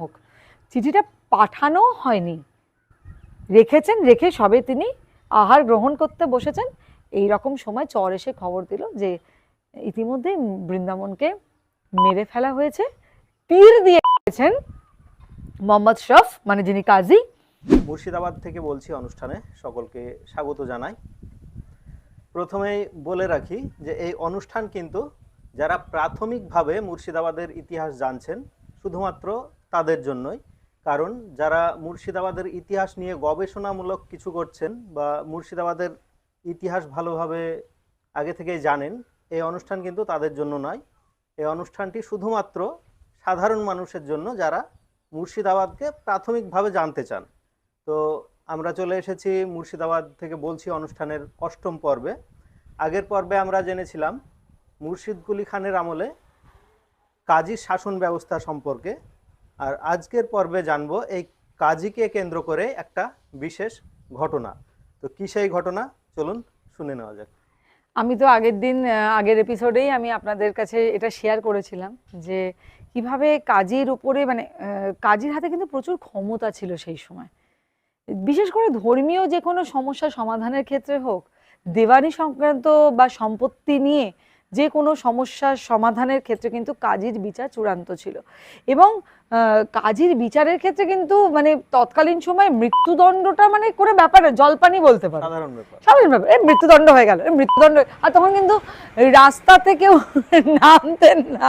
হোক। চিঠিটা পাঠানো হয়নি। রেখেছেন, রেখে সবে তিনি আহার গ্রহণ করতে বসেছেন। এই রকম সময় চর এসে খবর দিল যে, ইতিমধ্যে বৃন্দাবনকে মেরে ফেলা হয়েছে। তীর দিয়ে গেছেন মোহাম্মদ শরফ মানে যিনি কাজী। মুর্শিদাবাদ থেকে বলছি অনুষ্ঠানে সকলকে স্বাগত জানাই। প্রথমেই বলে রাখি যে, এই অনুষ্ঠান কিন্তু যারা প্রাথমিকভাবে মুর্শিদাবাদের ইতিহাস জানছেন, শুধুমাত্র তাদের জন্যই। কারণ যারা মুর্শিদাবাদের ইতিহাস নিয়ে গবেষণামূলক কিছু করছেন বা মুর্শিদাবাদের ইতিহাস ভালোভাবে আগে থেকেই জানেন, এই অনুষ্ঠান কিন্তু তাদের জন্য নয়। এই অনুষ্ঠানটি শুধুমাত্র সাধারণ মানুষের জন্য যারা মুর্শিদাবাদকে প্রাথমিকভাবে জানতে চান। তো আমরা চলে এসেছি মুর্শিদাবাদ থেকে বলছি অনুষ্ঠানের অষ্টম পর্বে। আগের পর্বে আমরা জেনেছিলাম মুর্শিদ কুলি খানের আমলে কাজী শাসন ব্যবস্থা সম্পর্কে। আর আজকের পর্বে জানব এই কাজীকে কেন্দ্র করে একটা বিশেষ ঘটনা। তো কী সেই ঘটনা? চলুন শুনে নেওয়া যাক। আমি তো আগের দিন আগের এপিসোডেই আমি আপনাদের কাছে এটা শেয়ার করেছিলাম যে কীভাবে কাজীর উপরে মানে কাজীর হাতে কিন্তু প্রচুর ক্ষমতা ছিল সেই সময়। বিশেষ করে ধর্মীয় যে কোনো সমস্যা সমাধানের ক্ষেত্রে হোক, দেওয়ানি সংক্রান্ত বা সম্পত্তি নিয়ে যে কোনো সমস্যার সমাধানের ক্ষেত্রে কিন্তু কাজীর বিচার চূড়ান্ত ছিল। এবং কাজীর বিচারের ক্ষেত্রে কিন্তু মানে তৎকালীন সময় মৃত্যুদণ্ডটা মানে কোনো ব্যাপার জলপানি বলতে পারো। সাধারণ ব্যাপার। এই মৃত্যুদণ্ড হয়ে গেল মৃত্যুদণ্ড আর তখন কিন্তু রাস্তা থেকেও নামতেন না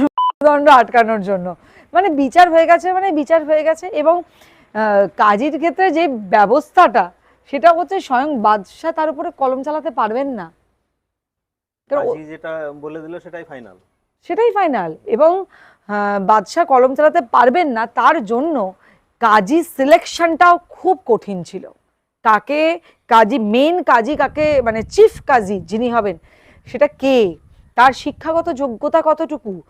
মৃত্যুদণ্ড আটকানোর জন্য। মানে বিচার হয়ে গেছে মানে বিচার হয়ে গেছে এবং কাজীর ক্ষেত্রে যে ব্যবস্থাটা সেটা হচ্ছে স্বয়ং বাদশাহ তার উপরে কলম চালাতে পারবেন না। যেটা বলে দিল সেটাই ফাইনাল সেটাই ফাইনাল এবং বাদশাহ কলম চালাতে পারবেন না তার জন্য কাজী সিলেকশনটাও খুব কঠিন ছিল। কাকে কাজী মেন কাজী কাকে মানে চিফ কাজী যিনি হবেন সেটা কে? তার শিক্ষাগত যোগ্যতা কতটুকু?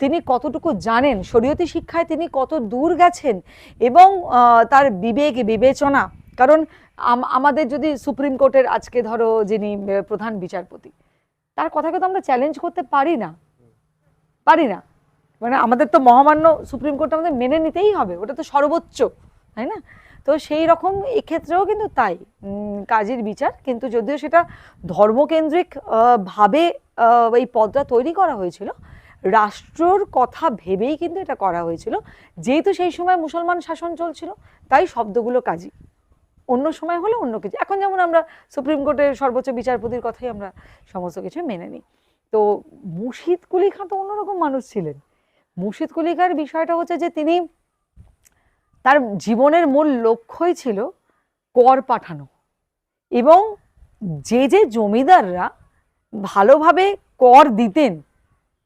তিনি কতটুকু জানেন? শরীয়তি শিক্ষায় তিনি কত দূর গেছেন? এবং তার বিবেক বিবেচনা। কারণ আম- আমাদের যদি সুপ্রিম কোর্টের আজকে ধরো যিনি প্রধান বিচারপতি তার কথাকে তো আমরা চ্যালেঞ্জ করতে পারি না। পারি না। মানে আমাদের তো মহামান্য সুপ্রিম কোর্ট আমাদের মেনে নিতেই হবে, ওটা তো সর্বোচ্চ, তাই না? তো সেই রকম এক্ষেত্রেও কিন্তু তাই কাজের বিচার। কিন্তু যদিও সেটা ধর্মকেন্দ্রিক ভাবে এই পদটা তৈরি করা হয়েছিল, রাষ্ট্রর কথা ভেবেই কিন্তু এটা করা হয়েছিল। যেহেতু সেই সময় মুসলমান শাসন চলছিল, তাই শব্দগুলো কাজী। অন্য সময় হলে অন্য কিছু। এখন যেমন আমরা সুপ্রিম কোর্টের সর্বোচ্চ বিচারপতির কথাই আমরা সমস্ত কিছু মেনে নিই। তো মুর্শিদ কুলি খান তো অন্যরকম মানুষ ছিলেন। মুর্শিদ কুলিকার বিষয়টা হচ্ছে যে তিনি তার জীবনের মূল লক্ষ্যই ছিল কর পাঠানো। এবং যে যে জমিদাররা ভালোভাবে কর দিতেন,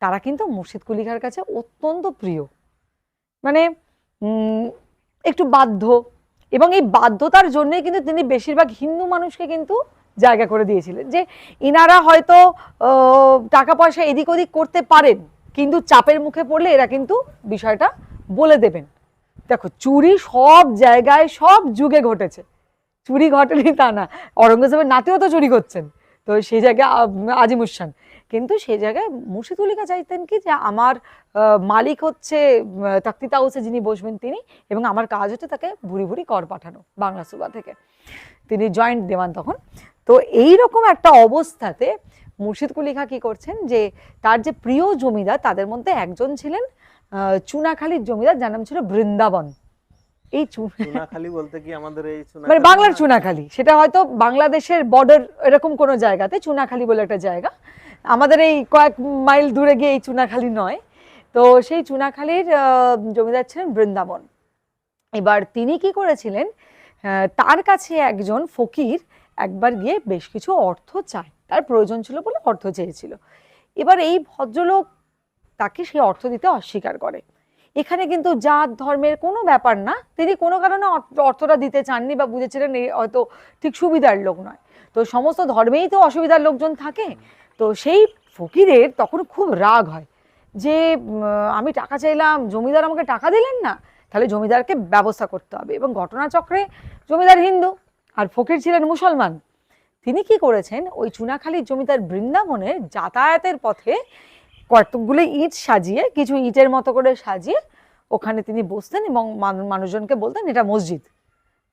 তারা কিন্তু মুর্শিদ কুলিকার কাছে অত্যন্ত প্রিয়। মানে একটু বাধ্য এবং এই বাধ্যতার জন্যে কিন্তু তিনি বেশিরভাগ হিন্দু মানুষকে কিন্তু জায়গা করে দিয়েছিলেন। যে ইনারা হয়তো টাকা পয়সা এদিক ওদিক করতে পারেন, কিন্তু চাপের মুখে পড়লে এরা কিন্তু বিষয়টা বলে দেবেন। দেখো, চুরি সব জায়গায় সব যুগে ঘটেছে। চুরি ঘটেনি তা না। অরঙ্গজেবের নাতিও তো চুরি করছেন। তো সেই জায়গায় আজিমুসান কিন্তু সেই জায়গায় মুর্শিদুলিকা চাইতেন কি যে আমার মালিক হচ্ছে তাক্তি তাউসে যিনি বসবেন তিনি এবং আমার কাজ হচ্ছে তাকে ভুরি ভুরি কর পাঠানো বাংলা সুবা থেকে। তিনি জয়েন্ট দেওয়ান তখন। তো এই রকম একটা অবস্থাতে মুর্শিদ কুলিখা কি করছেন যে তার যে প্রিয় জমিদার তাদের মধ্যে একজন ছিলেন আহ, চুনাখালীর জমিদার যার নাম ছিল বৃন্দাবন। এই চুনাখালী বলতে কি আমাদের এই মানে বাংলার? চুনাখালী। সেটা হয়তো বাংলাদেশের বর্ডার এরকম কোনো জায়গাতে চুনাখালী বলে একটা জায়গা। আমাদের এই কয়েক মাইল দূরে গিয়ে এই চুনাখালী নয়। তো সেই চুনাখালীর জমিদার ছিলেন বৃন্দাবন। এবার তিনি কি করেছিলেন? তার কাছে একজন ফকির একবার গিয়ে বেশ কিছু অর্থ চায়। তার প্রয়োজন ছিল বলে অর্থ চেয়েছিল। এবার এই ভদ্রলোক তাকে সেই অর্থ দিতে অস্বীকার করে। এখানে কিন্তু জাত, ধর্মের কোনো ব্যাপার না। তিনি কোনো কারণে অর্থটা দিতে চাননি বা বুঝেছিলেন হয়তো ঠিক সুবিধার লোক নয়। তো সমস্ত ধর্মেই তো অসুবিধার লোকজন থাকে। তো সেই ফকিরের তখন খুব রাগ হয় যে আমি টাকা চাইলাম, জমিদার আমাকে টাকা দিলেন না, তাহলে জমিদারকে ব্যবস্থা করতে হবে। এবং ঘটনাচক্রে জমিদার হিন্দু আর ফকির ছিলেন মুসলমান। তিনি কি করেছেন? ওই চুনাখালীর জমিদার বৃন্দাবনের যাতায়াতের পথে কতকগুলো ইট সাজিয়ে, কিছু ইটের মতো করে সাজিয়ে ওখানে তিনি বসতেন এবং মানুষজনকে বলতেন, এটা মসজিদ।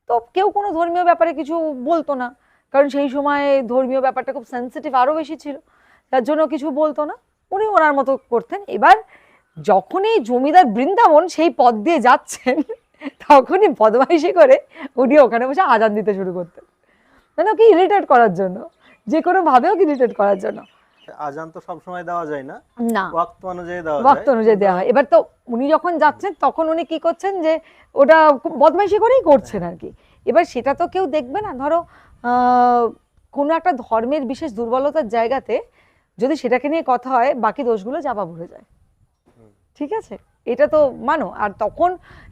তো কেউ কোনো ধর্মীয় ব্যাপারে কিছু বলতো না। কারণ সেই সময় ধর্মীয় ব্যাপারটা খুব সেন্সিটিভ আরও বেশি ছিল। তার জন্য কিছু বলতো না। উনি ওনার মতো করতেন। এবার যখনই জমিদার বৃন্দাবন সেই পথ দিয়ে যাচ্ছেন তখনই বদমাইশি করে উনি ওখানে বসে আজান দিতে শুরু করতেন। মানে ওকে ইরিটেট করার জন্য যে কোনো ভাবে ওকে ইরিটেট করার জন্য। আজান তো সবসময় দেওয়া যায় না? না। ওয়াক্ত অনুযায়ী দেওয়া যায়? ওয়াক্ত অনুযায়ী দেওয়া হয়। এবার তো উনি যখন যাচ্ছেন তখন উনি কি করছেন যে ওটা বদমাইশি করেই করছেন আর কি। এবার সেটা তো কেউ দেখবে না। ধরো আহ, কোনো একটা ধর্মের বিশেষ দুর্বলতার জায়গাতে যদি সেটাকে নিয়ে কথা হয়, বাকি দোষগুলো চাপা পড়ে যায়। ঠিক আছে? এটা তো মানো। আর তখন,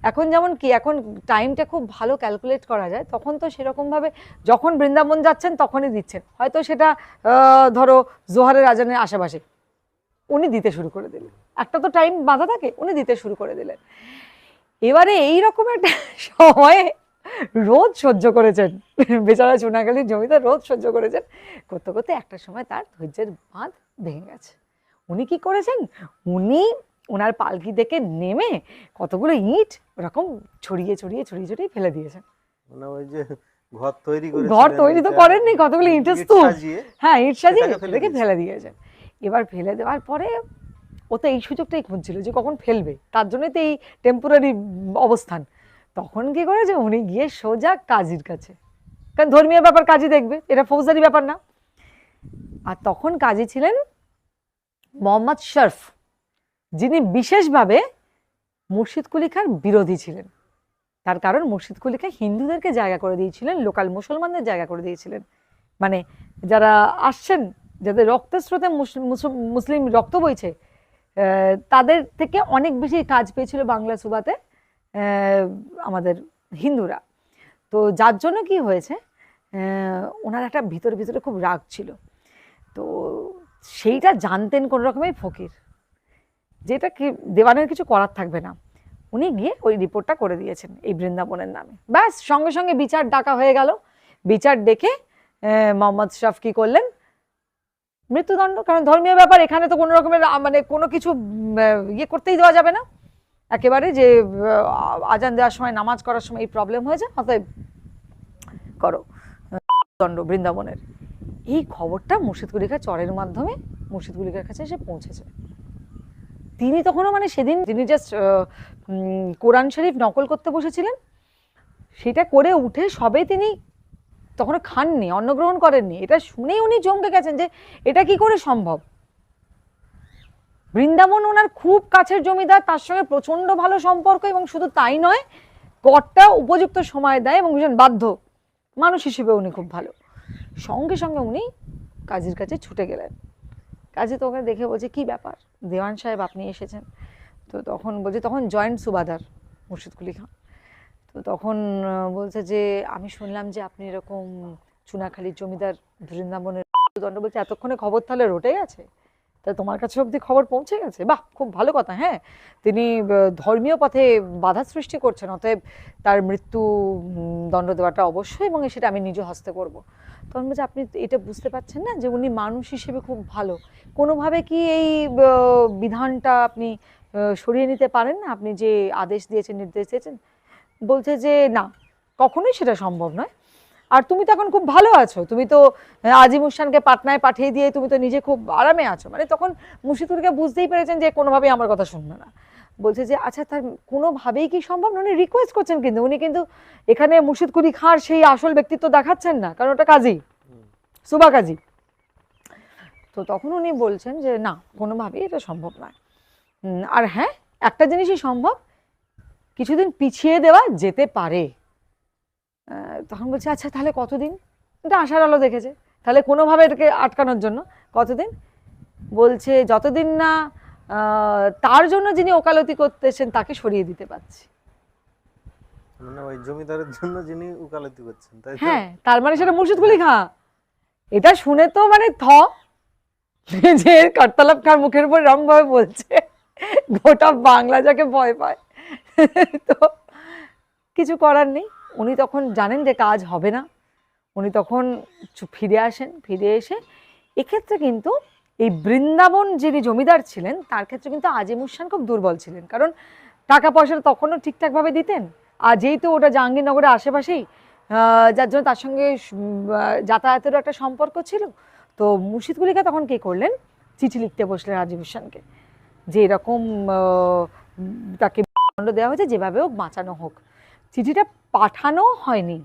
এখন যেমন কি, এখন টাইমটা খুব ভালো ক্যালকুলেট করা যায়, তখন তো সেরকম ভাবে যখন বৃন্দাবন যাচ্ছেন, তখনই দিচ্ছেন। হয়তো সেটা ধরো, জোহারের আজানের আশেপাশে। উনি দিতে শুরু করে দিলেন। একটা তো টাইম বাঁধা থাকে, উনি দিতে শুরু করে দিলেন। এবারে এই রকম একটা সময়ে রোদ সহ্য করেছেন। বেচারা চুনাখালীর জমিদার রোদ সহ্য করেছেন। করতে করতে একটা সময় তার ধৈর্যের বাঁধ ভেঙে গেছে। উনি কি করেছেন? উনি ওনার পালকি থেকে নেমে কতগুলো ইট ওরকম ছড়িয়ে ছড়িয়ে ছড়িয়ে ছড়িয়ে ফেলে দিয়েছেন। মানে ওই যে ঘর তৈরি করে ঘর তৈরি তো করেননি কতগুলো ইটের স্তূপ। হ্যাঁ ইট সাজিয়ে ফেলে ফেলে দিয়েছেন। এবার ফেলে দেওয়ার পরে ও তো এই সুযোগটাই খুঁজছিল যে কখন ফেলবে। তার জন্যই তো এই টেম্পোরারি অবস্থান। তখন কি করেছে? উনি গিয়ে সোজা কাজীর কাছে। কারণ ধর্মীয় ব্যাপার কাজী দেখবে, এটা ফৌজদারি ব্যাপার না। আর তখন কাজী ছিলেন মোহাম্মদ শরফ, যিনি বিশেষভাবে মুর্শিদ কুলি খার বিরোধী ছিলেন। তার কারণ মুর্শিদ কুলি খা হিন্দুদেরকে জায়গা করে দিয়েছিলেন, লোকাল মুসলমানদের জায়গা করে দিয়েছিলেন। মানে যারা আসছেন, যাদের রক্তের স্রোতে মুস- মুস- মুসলিম রক্ত বইছে তাদের থেকে অনেক বেশি কাজ পেয়েছিল বাংলা সুবাতে। আমাদের হিন্দুরা। তো যার জন্য কি হয়েছে? ওনার একটা ভিতরে ভিতরে খুব রাগ ছিল। তো সেইটা জানতেন কোনো রকমের ফকির। যেটা কি দেওয়ানের কিছু করার থাকবে না। উনি গিয়ে ওই রিপোর্টটা করে দিয়েছেন এই বৃন্দাবনের নামে। ব্যাস, সঙ্গে সঙ্গে বিচার ডাকা হয়ে গেল। বিচার ডেকে মোহাম্মদ শরফ কি করলেন? মৃত্যুদণ্ড, কারণ ধর্মীয় ব্যাপার, এখানে তো কোনো রকমের মানে কোনো কিছু ইয়ে করতেই দেওয়া যাবে না। একেবারে যে আজান দেওয়ার সময়, নামাজ করার সময় এই প্রবলেম হয়ে যায়, অতএব করো। দণ্ড বৃন্দাবনের। এই খবরটা মুর্শিদ কুলিখার চরের মাধ্যমে মুর্শিদ কুলিখার কাছে এসে পৌঁছেছে। তিনি তখনও মানে সেদিন তিনি জাস্ট কোরআন শরীফ নকল করতে বসেছিলেন, সেটা করে উঠে সবে তিনি তখনও খাননি, অন্নগ্রহণ করেননি। এটা শুনেই উনি চমকে গেছেন যে, এটা কি করে সম্ভব? বৃন্দাবন ওনার খুব কাছের জমিদার, তার সঙ্গে প্রচণ্ড ভালো সম্পর্ক এবং শুধু তাই নয় করটা উপযুক্ত সময় দেয় এবং ভীষণ বাধ্য মানুষ হিসেবে উনি খুব ভালো। সঙ্গে সঙ্গে উনি কাজীর কাছে ছুটে গেলেন। কাজী তো ওকে দেখে বলছে, কি ব্যাপার? দেওয়ান সাহেব আপনি এসেছেন? তো তখন বলছে, তখন জয়েন্ট সুবাদার মুর্শিদ কুলি খান। তো তখন বলছে যে, আমি শুনলাম যে আপনি এরকম চুনাখালীর জমিদার বৃন্দাবনের দণ্ড বলছে, এতক্ষণে খবর তাহলে রটে গেছে? তা তোমার কাছে অবধি খবর পৌঁছে গেছে? বাহ, খুব ভালো কথা হ্যাঁ। তিনি ধর্মীয় পথে বাধা সৃষ্টি করছেন, অতএব তার মৃত্যু দণ্ড দেওয়াটা অবশ্যই এবং সেটা আমি নিজ হস্তে করব। তখন বলছে আপনি এটা বুঝতে পারছেন না যে উনি মানুষ হিসেবে খুব ভালো। কোনোভাবে কি এই বিধানটা আপনি সরিয়ে নিতে পারেন না? আপনি যে আদেশ দিয়েছেন, নির্দেশ দিয়েছেন, বলছে যে না, কখনোই সেটা সম্ভব নয়। আর তুমি তো এখন খুব ভালো আছো। তুমি তো আজিম উসানকে পাটনায় পাঠিয়ে দিয়ে তুমি তো নিজে খুব আরামে আছো। মানে তখন মুর্শিদুরকে বুঝতেই পেরেছেন যে কোনোভাবেই আমার কথা শুনবে না। বলছে যে আচ্ছা তার কোনোভাবেই কি সম্ভব? না উনি রিকোয়েস্ট করছেন কিন্তু। উনি কিন্তু এখানে মুর্শিদ কুলি খাঁর সেই আসল ব্যক্তিত্ব দেখাচ্ছেন না, কারণ ওটা কাজী, সুবা কাজী। তো তখন উনি বলছেন যে, না, কোনোভাবেই এটা সম্ভব নয়। আর হ্যাঁ একটা জিনিসই সম্ভব, কিছুদিন পিছিয়ে দেওয়া যেতে পারে। তখন বলছে আচ্ছা তাহলে কতদিন? এটা আশার আলো দেখেছে। তাহলে কোনোভাবে এটাকে আটকানোর জন্য কতদিন? বলছে যতদিন না তার জন্য যিনি ওকালতি করতেছেন তাকে সরিয়ে দিতে পারছি। মানে ওই জমিদারের জন্য যিনি উকালতি করছেন তাই হ্যাঁ তার মানে সেটা মুর্শিদ কুলি খাঁ এটা শুনে তো মানে থ। যে করতলব খার মুখের উপর ভাবে বলছে গোটা বাংলা যাকে ভয় পায়। তো কিছু করার নেই। উনি তখন জানেন যে কাজ হবে না। উনি তখন ফিরে আসেন, ফিরে এসে এক্ষেত্রে কিন্তু এই বৃন্দাবন যিনি জমিদার ছিলেন, তার ক্ষেত্রে কিন্তু আজিমুসান খুব দুর্বল ছিলেন। কারণ টাকা পয়সাটা তখনও ঠিকঠাকভাবে দিতেন। আর যেহেতু ওটা জাহাঙ্গীরনগরের আশেপাশেই যার জন্য তার সঙ্গে যাতায়াতেরও একটা সম্পর্ক ছিল। তো মুর্শিদ কুলিকা তখন কি করলেন? চিঠি লিখতে বসলেন রাজীব হোসেনকে যে এরকম তাকে দণ্ড দেওয়া হয়েছে, যেভাবে হোক বাঁচানো হোক। চিঠিটা পাঠানো হয়নি।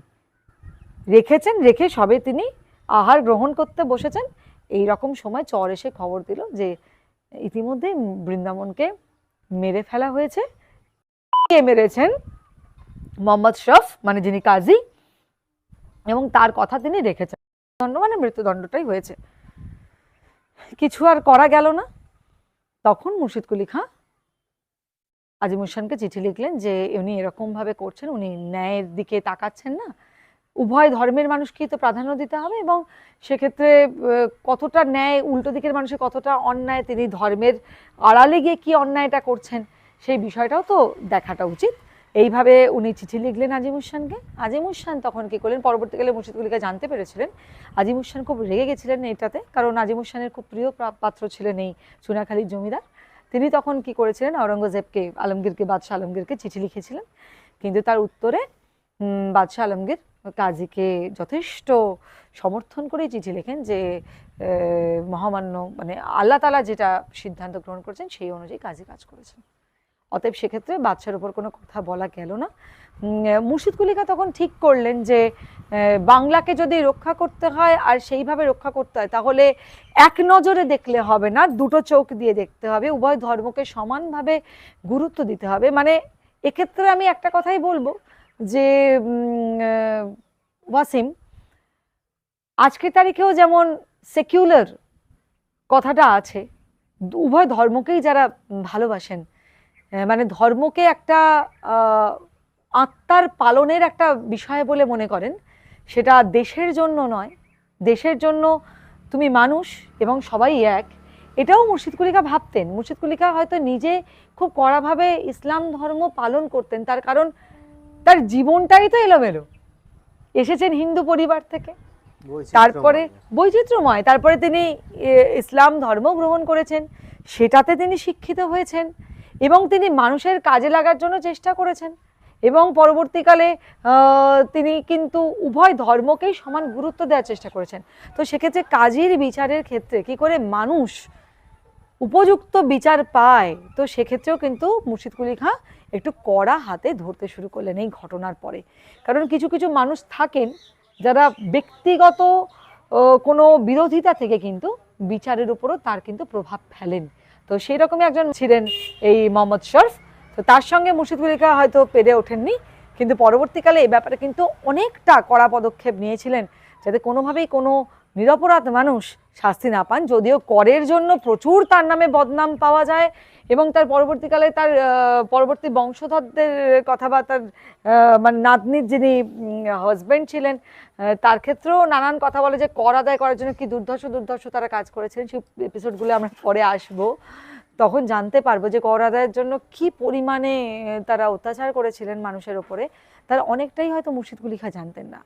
রেখেছেন, রেখে সবে তিনি আহার গ্রহণ করতে বসেছেন। এই রকম সময় চর এসে খবর দিল যে, ইতিমধ্যে বৃন্দাবনকে মেরে ফেলা হয়েছে। কে মেরেছেন? মোহাম্মদ শরফ মানে যিনি কাজী, এবং তার কথা তিনি রেখেছেন। দণ্ড মানে মৃত্যুদণ্ডটাই হয়েছে। কিছু আর করা গেল না। তখন মুর্শিদ কুলি খাঁ আজিম হোসেনকে চিঠি লিখলেন যে উনি এরকমভাবে করছেন, উনি ন্যায়ের দিকে তাকাচ্ছেন না। উভয় ধর্মের মানুষকেই তো প্রাধান্য দিতে হবে এবং সেক্ষেত্রে কতটা ন্যায়, উল্টো দিকের মানুষের কতটা অন্যায়, তিনি ধর্মের আড়ালে গিয়ে কি অন্যায়টা করছেন, সেই বিষয়টাও তো দেখাটা উচিত। এইভাবে উনি চিঠি লিখলেন আজিম উসানকে আজিম উসান তখন কী করলেন, পরবর্তীকালে মুর্শিদগুলিকে জানতে পেরেছিলেন। আজিম উসান খুব রেগে গেছিলেন এটাতে কারণ আজিম উসানের খুব প্রিয় প্রা- পাত্র ছিলেন এই চুনাখালীর জমিদার। তিনি তখন কি করেছিলেন? আওরঙ্গজেবকে আলমগীরকে, বাদশাহ আলমগীরকে চিঠি লিখেছিলেন। কিন্তু তার উত্তরে বাদশাহ আলমগীর কাজীকে যথেষ্ট সমর্থন করে চিঠি লেখেন যে মহামান্য মানে আল্লাহ তালা যেটা সিদ্ধান্ত গ্রহণ করেছেন, সেই অনুযায়ী কাজী কাজ করেছেন। অতএব সেক্ষেত্রে বাদশার উপর কোনো কথা বলা গেল না। মুর্শিদ কুলিকা তখন ঠিক করলেন যে বাংলাকে যদি রক্ষা করতে হয় আর সেইভাবে রক্ষা করতে হয়, তাহলে এক নজরে দেখলে হবে না, দুটো চোখ দিয়ে দেখতে হবে, উভয় ধর্মকে সমানভাবে গুরুত্ব দিতে হবে। মানে এক্ষেত্রে আমি একটা কথাই বলব যে ওয়াসিম আজকের তারিখেও যেমন সেকুলার কথাটা আছে, উভয় ধর্মকেই যারা ভালোবাসেন মানে ধর্মকে একটা আত্মার পালনের একটা বিষয় বলে মনে করেন। সেটা দেশের জন্য নয় দেশের জন্য তুমি মানুষ এবং সবাই এক। এটাও মুর্শিদ কুলিকা ভাবতেন। মুর্শিদ কুলিকা হয়তো নিজে খুব কড়াভাবে ইসলাম ধর্ম পালন করতেন তার কারণ তার জীবনটাই তো এলোমেলো। এসেছেন হিন্দু পরিবার থেকে। তারপরে বৈচিত্র্যময়। তারপরে তিনি ইসলাম ধর্ম গ্রহণ করেছেন সেটাতে তিনি শিক্ষিত হয়েছেন এবং তিনি মানুষের কাজে লাগার জন্য চেষ্টা করেছেন। এবং পরবর্তীকালে তিনি কিন্তু উভয় ধর্মকেই সমান গুরুত্ব দেওয়ার চেষ্টা করেছেন। তো সেক্ষেত্রে কাজীর বিচারের ক্ষেত্রে কি করে মানুষ উপযুক্ত বিচার পায়, তো সেক্ষেত্রেও কিন্তু মুর্শিদ কুলি খাঁ একটু কড়া হাতে ধরতে শুরু করলেন এই ঘটনার পরে। কারণ কিছু কিছু মানুষ থাকেন যারা ব্যক্তিগত কোনো বিরোধিতা থেকে কিন্তু বিচারের উপরও তার কিন্তু প্রভাব ফেলেন। তো সেই রকমই একজন ছিলেন এই মোহাম্মদ শরফ। তো তার সঙ্গে মুর্শিদ কুলিকা হয়তো পেরে ওঠেননি, কিন্তু পরবর্তীকালে এই ব্যাপারে কিন্তু অনেকটা কড়া পদক্ষেপ নিয়েছিলেন, যাতে কোনোভাবেই কোনো নিরপরাধ মানুষ শাস্তি না পান, যদিও করের জন্য প্রচুর তার নামে বদনাম পাওয়া যায় এবং তার পরবর্তীকালে তার পরবর্তী বংশধরদের কথা বা তার মানে নাতনির যিনি হাজব্যান্ড ছিলেন তার ক্ষেত্রেও নানান কথা বলে যে কর আদায় করার জন্য কি দুর্ধর্ষ দুর্ধর্ষ তারা কাজ করেছিলেন, সেই এপিসোডগুলো আমরা পরে আসব। তখন জানতে পারব যে কর আদায়ের জন্য কি পরিমাণে তারা অত্যাচার করেছিলেন মানুষের ওপরে। তার অনেকটাই হয়তো মুর্শিদ কুলিখা জানতেন না।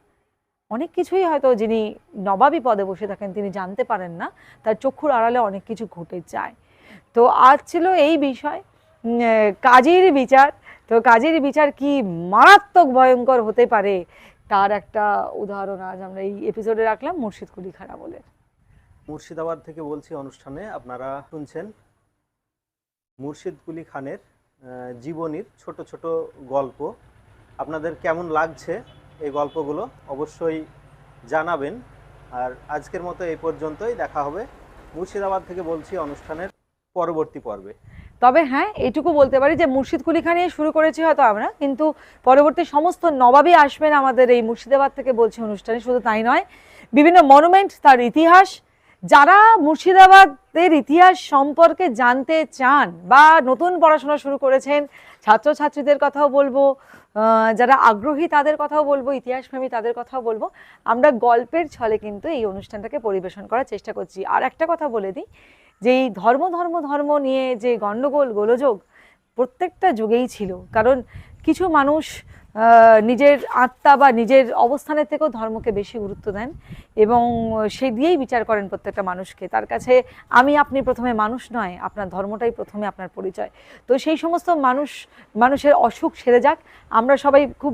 অনেক কিছুই হয়তো যিনি নবাবী পদে বসে থাকেন তিনি জানতে পারেন না। তার চক্ষুর আড়ালে অনেক কিছু ঘটে যায়। তো আজ ছিল এই বিষয়। কাজীর বিচার। তো কাজীর বিচার কি মারাত্মক ভয়ঙ্কর হতে পারে, তার একটা উদাহরণ আজ আমরা এই এপিসোডে রাখলাম মুর্শিদ কুলি খাড়া বলে। মুর্শিদাবাদ থেকে বলছি অনুষ্ঠানে আপনারা শুনছেন মুর্শিদ কুলি খানের জীবনীর ছোট ছোট গল্প। আপনাদের কেমন লাগছে এই গল্পগুলো অবশ্যই জানাবেন। আর আজকের মতো এই পর্যন্তই দেখা হবে মুর্শিদাবাদ থেকে বলছি অনুষ্ঠানের পরবর্তী পর্বে। তবে হ্যাঁ এটুকু বলতে পারি যে মুর্শিদ কুলি খান নিয়ে শুরু করেছি হয়তো আমরা, কিন্তু পরবর্তী সমস্ত নবাবই আসবেন আমাদের এই মুর্শিদাবাদ থেকে বলছি অনুষ্ঠানে, শুধু তাই নয়, বিভিন্ন মনুমেন্ট, তার ইতিহাস যারা মুর্শিদাবাদের ইতিহাস সম্পর্কে জানতে চান বা নতুন পড়াশোনা শুরু করেছেন, ছাত্রছাত্রীদের কথাও বলব যারা আগ্রহী তাদের কথাও বলব, ইতিহাসপ্রেমী তাদের কথাও বলব, আমরা গল্পের ছলে কিন্তু এই অনুষ্ঠানটাকে পরিবেশন করার চেষ্টা করছি। আর একটা কথা বলে দিই যে এই ধর্ম ধর্ম ধর্ম নিয়ে যে গণ্ডগোল গোলযোগ প্রত্যেকটা যুগেই ছিল। কারণ কিছু মানুষ নিজের আত্মা বা নিজের অবস্থানের থেকেও ধর্মকে বেশি গুরুত্ব দেন এবং সে দিয়েই বিচার করেন প্রত্যেকটা মানুষকে। তার কাছে আমি আপনি প্রথমে মানুষ নয়, আপনার ধর্মটাই প্রথমে আপনার পরিচয়। তো সেই সমস্ত মানুষ, মানুষের অসুখ সেরে যাক। আমরা সবাই খুব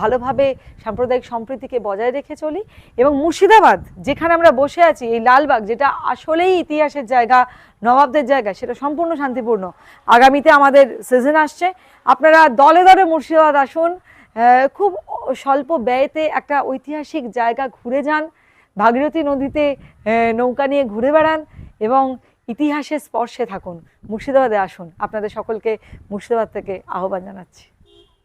ভালোভাবে সাম্প্রদায়িক সম্প্রীতিকে বজায় রেখে চলি এবং মুর্শিদাবাদ, যেখানে আমরা বসে আছি, এই লালবাগ, যেটা আসলেই ইতিহাসের জায়গা, নবাবদের জায়গা, সেটা সম্পূর্ণ শান্তিপূর্ণ। আগামীতে আমাদের সিজন আসছে। আপনারা দলে দলে মুর্শিদাবাদ আসুন। খুব স্বল্প ব্যয়েতে একটা ঐতিহাসিক জায়গা ঘুরে যান। ভাগীরথী নদীতে নৌকা নিয়ে ঘুরে বেড়ান এবং ইতিহাসের স্পর্শে থাকুন। মুর্শিদাবাদে আসুন। আপনাদের সকলকে মুর্শিদাবাদ থেকে আহ্বান জানাচ্ছি।